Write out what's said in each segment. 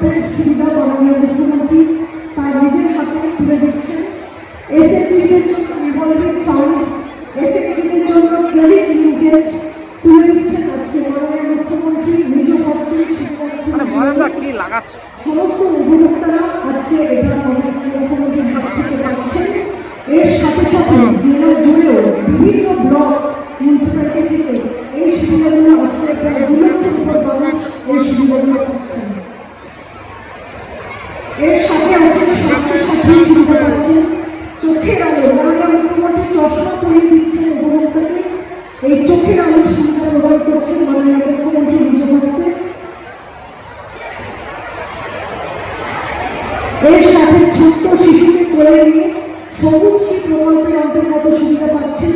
প্রকল্পের সুবিধা মাননীয় মুখ্যমন্ত্রী তার নিজের হাতে তুলে দিচ্ছেন। এসএমজিদের জন্য রিভলভিং ফান্ড এসএমজিদের জন্য ক্রেডিট লিঙ্কেজ তুলে দিচ্ছেন আজকে মাননীয় মুখ্যমন্ত্রী নিজ হস্তে সমস্ত উপভোক্তারা আজকে এটা মুখ্যমন্ত্রীর হাত থেকে পাচ্ছেন। এর সাথে সাথে জেলা জুড়েও বিভিন্ন ব্লক মিউনিসিপ্যালিটি থেকে এই সুবিধাগুলো আজকে প্রায় এই চোখের আলোর সুবিধা প্রদান করছেন মাননীয় মুখ্যমন্ত্রী নিজ হস্তে এর সাথে ছোট্ট শিশুকে করে নিয়ে সবুজ শ্রী প্রকল্পের অন্তর্গত সুবিধা পাচ্ছেন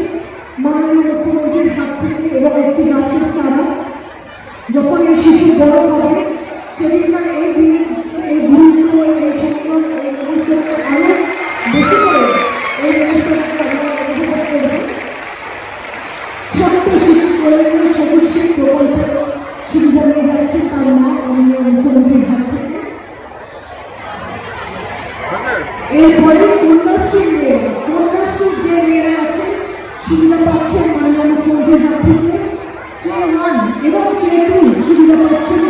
মাননীয় মুখ্যমন্ত্রীর হাত থেকে এবং একটি গাছের চারা। যখন এই শিশু বড় হবে সেদিনকার এই দিন, এই গুরুত্ব, এই সম্মান, এই মুহূর্তকে আরও বেশি করে এই নিয়ে সবুজ শ্রী প্রকল্পের সুবিধা তার মা মাননীয় মুখ্যমন্ত্রীর হাত থেকে এরপরে কন্যাশ্রী কন্যাশ্রীর যে মেয়েরা আছে, সুবিধা পাচ্ছেন মাননীয় মুখ্যমন্ত্রীর হাত থেকে, কে ওয়ান এবং কে টু সুবিধা পাচ্ছেন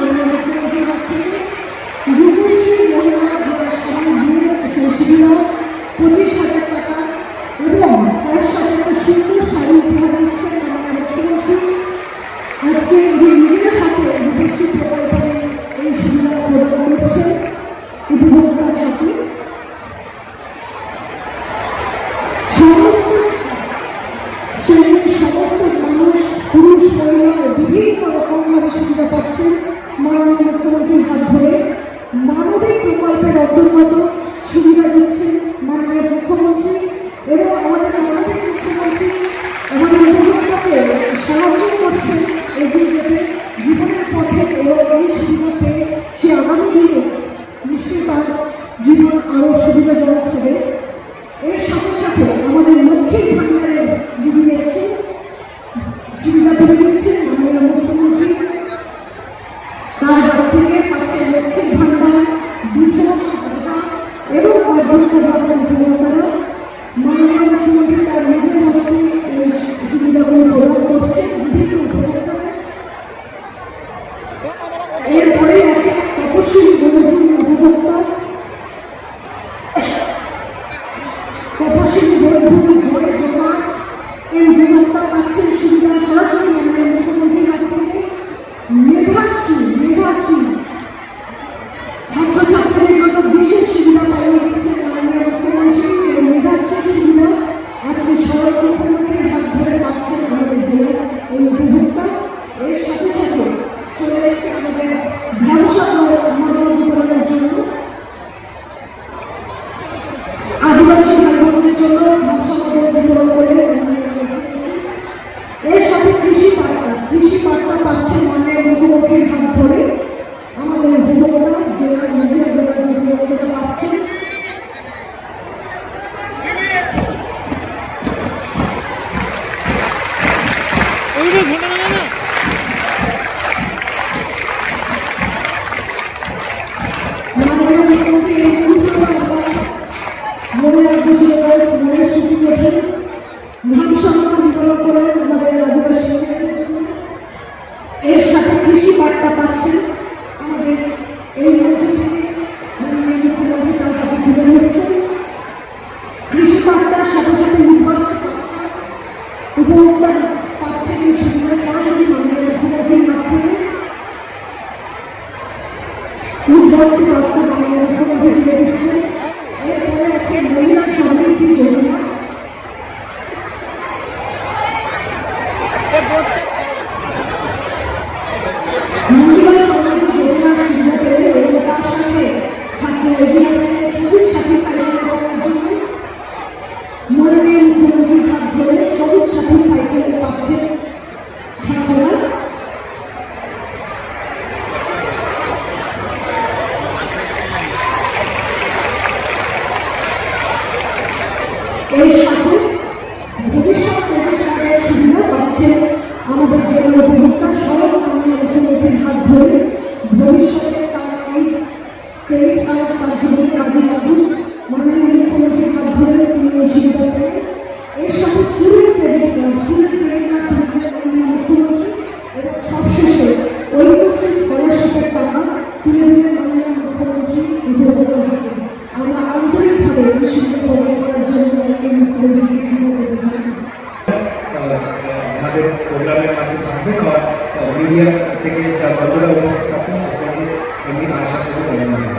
সুবিধা তুলে তার হাত থেকে পাচ্ছে লক্ষ্মীর ভাতা এবং বার্ধক্য ভাতা উপভোক্তারা মাননীয় বিভিন্ন উপভোক্তাদের এরপরে আছে তপস্বী বনভূমি এগিয়ে আসেন সবুজ সাথী সাইকেল করার জন্য মরণের মুখোমুখি হাত ধরে সবুজ সাথী সাইকেল পাচ্ছে ছাত্ররা এই সাথে ভবিষ্যৎ সুবিধা পাচ্ছে, আমাদের জন্য উপভোক্তা স্বয়ং মরণের মুখোমুখির হাত ধরে আমাদের প্রোগ্রামের মাধ্যমে থাকবেন আমার মিডিয়া থেকে যা বন্ধুরা উপস্থিত আছেন সেখানে আমি আশা করি